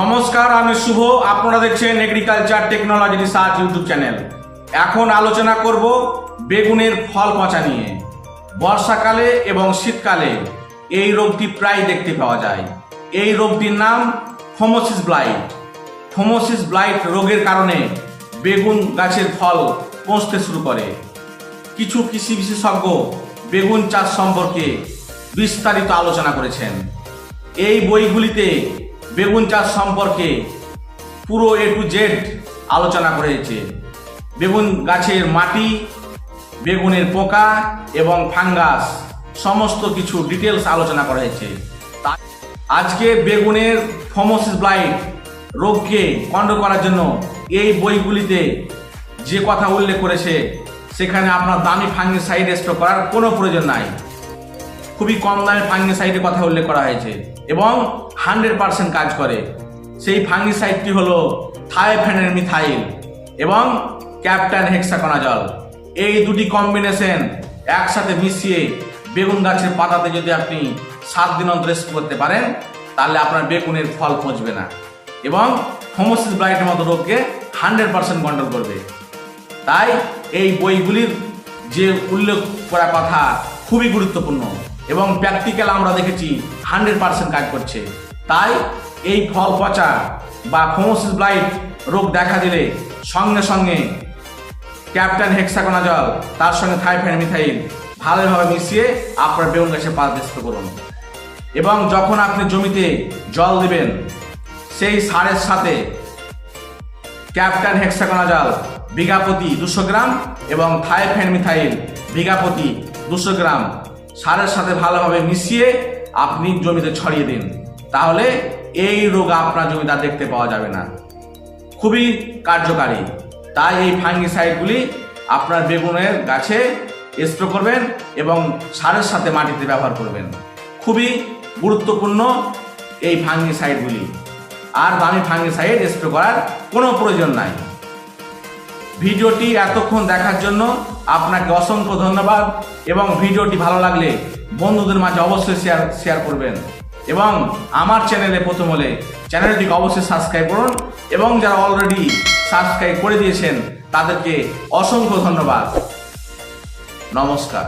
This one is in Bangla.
নমস্কার, আমি শুভ। আপনারা দেখছেন agriculture technology research YouTube channel এখন আলোচনা করব বেগুনের ফল পচা নিয়ে। বর্ষাকালে এবং শীতকালে এই রোগটি প্রায় দেখতে পাওয়া যায়। এই রোগটির নাম ফোমোসিস ব্লাইট ফোমোসিস ব্লাইট রোগের কারণে বেগুন গাছের ফল পচতে শুরু করে। কিছু কৃষি বিশেষজ্ঞ বেগুন চাষ সম্পর্কে বিস্তারিত আলোচনা করেছেন। এই বইগুলিতে বেগুন চাষ সম্পর্কে পুরো এ টু জেড আলোচনা করেছে। বেগুন গাছের মাটি, বেগুনের পোকা এবং ফাঙ্গাস সমস্ত কিছু ডিটেলস আলোচনা করা হয়েছে আজকে বেগুনের ফোমোসিস ব্লাইট রোগকে কন্ট্রোল করার জন্য এই বইগুলিতে যে কথা উল্লেখ করেছে, সেখানে আপনার দামি ফাঙ্গি ফাঙ্গিসাইড স্প্রে করার কোনো প্রয়োজন নাই। খুবই কম দামে ফাঙ্গি ফাঙ্গিসাইডের কথা উল্লেখ করা হয়েছে। এবং হান্ড্রেড পার্সেন্ট কাজ করে। সেই ফাঙ্গিসাইডটি হলো থায়োফেনের মিথাইল এবং ক্যাপ্টান হেক্সাকোনাজল। এই দুটি কম্বিনেশন একসাথে মিশিয়ে বেগুন গাছের পাতাতে যদি আপনি সাত দিন অন্তর করতে পারেন, তাহলে আপনার বেগুনের ফল পচবে না এবং হোমোসিস ব্লাইটের মতো রোগকে হান্ড্রেড পার্সেন্ট কন্ট্রোল করবে। তাই এই বইগুলির যে উল্লেখ করা কথা খুবই গুরুত্বপূর্ণ। এবং প্র্যাকটিক্যাল আমরা দেখেছি হান্ড্রেড পার্সেন্ট কাজ করছে। তাই এই ফল পচা বা ফোমোসিস ব্লাইট রোগ দেখা দিলে সঙ্গে সঙ্গে ক্যাপ্টেন হেক্সাকোনাজল তার সঙ্গে থাইফেনমিথাইল ভালোভাবে মিশিয়ে আপনার বেগুন গাছে স্প্রে করুন। এবং যখন আপনি জমিতে জল দিবেন, সেই সারের সাথে ক্যাপ্টান হেক্সাকোনাজাল বিঘা প্রতি দুশো গ্রাম এবং থাইফেনমিথাইল বিঘা প্রতি দুশো গ্রাম সারের সাথে ভালোভাবে মিশিয়ে আপনি জমিতে ছড়িয়ে দিন। তাহলে এই রোগ আপনার জমিতে দেখতে পাওয়া যাবে না। খুবই কার্যকারী। তাই এই ফাঙ্গিসাইডগুলি আপনার বেগুনের গাছে স্প্রে করবেন এবং সারের সাথে মাটিতে ব্যবহার করবেন। খুবই গুরুত্বপূর্ণ এই ফাঙ্গিসাইডগুলি। আর দামি ফাঙ্গিসাইড স্প্রে করার কোনো প্রয়োজন নাই। ভিডিওটি এতক্ষণ দেখার জন্য আপনাকে অসংখ্য ধন্যবাদ এবং ভিডিওটি ভালো লাগলে বন্ধুদের মাঝে অবশ্যই শেয়ার শেয়ার করবেন। এবং আমার চ্যানেলে প্রথম হলে চ্যানেলটিকে অবশ্যই সাবস্ক্রাইব করুন এবং যারা অলরেডি সাবস্ক্রাইব করে দিয়েছেন, তাদেরকে অসংখ্য ধন্যবাদ। নমস্কার।